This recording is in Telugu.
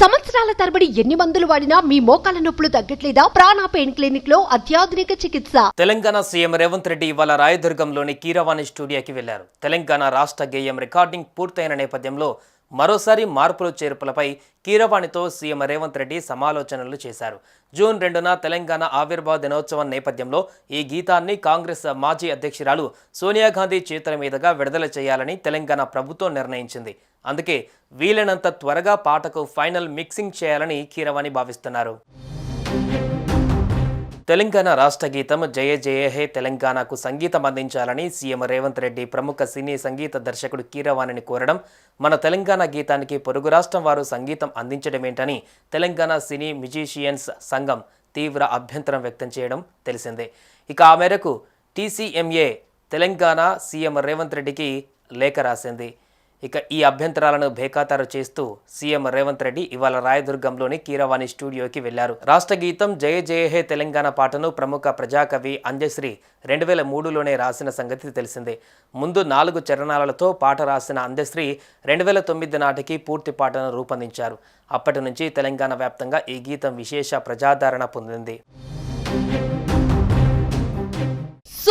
సంవత్సరాల తరబడి ఎన్ని మందులు వాడినా మీ మోకాల నొప్పులు తగ్గట్లేదా? ప్రాణ పెయిన్ క్లినిక్లో అత్యాధునిక చికిత్స. తెలంగాణ సీఎం రేవంత్ రెడ్డి ఇవాళ రాయదుర్గంలోని కీరవాణి స్టూడియోకి వెళ్ళారు. తెలంగాణ రాష్ట్ర గేయం రికార్డింగ్ పూర్తయిన నేపథ్యంలో మరోసారి మార్పులు చేర్పులపై కీరవాణితో సీఎం రేవంత్ రెడ్డి సమాలోచనలు చేశారు. జూన్ రెండున తెలంగాణ ఆవిర్భావ దినోత్సవం నేపథ్యంలో ఈ గీతాన్ని కాంగ్రెస్ మాజీ అధ్యక్షురాలు సోనియా గాంధీ చేతుల మీదుగా విడుదల చేయాలని తెలంగాణ ప్రభుత్వం నిర్ణయించింది. అందుకే వీలైనంత త్వరగా పాటకు ఫైనల్ మిక్సింగ్ చేయాలని కీరవాణి భావిస్తున్నారు. తెలంగాణ రాష్ట్ర గీతం జయ జయ హే తెలంగాణకు సంగీతం అందించాలని సీఎం రేవంత్ రెడ్డి ప్రముఖ సినీ సంగీత దర్శకుడు కీరవాణిని కోరడం మన తెలంగాణ గీతానికి పొరుగు రాష్ట్రం వారు సంగీతం అందించడమేంటని తెలంగాణ సినీ మ్యూజిషియన్స్ సంఘం తీవ్ర అభ్యంతరం వ్యక్తం చేయడం తెలిసిందే. ఇక ఆ మేరకు టీసీఎంఏ తెలంగాణ సీఎం రేవంత్ రెడ్డికి లేఖ రాసింది. ఇక ఈ అభ్యంతరాలను బేఖాతారు చేస్తూ సీఎం రేవంత్ రెడ్డి ఇవాళ రాయదుర్గంలోని కీరవాణి స్టూడియోకి వెళ్ళారు రాష్ట్ర గీతం జయ జయ హే తెలంగాణ పాటను ప్రముఖ ప్రజాకవి అంజశ్రీ రెండు వేల మూడులోనే రాసిన సంగతి తెలిసిందే. ముందు నాలుగు చరణాలతో పాట రాసిన అంజశ్రీ రెండు వేల తొమ్మిది నాటికి పూర్తి పాటను రూపొందించారు. అప్పటి నుంచి తెలంగాణ వ్యాప్తంగా ఈ గీతం విశేష ప్రజాదరణ పొందింది.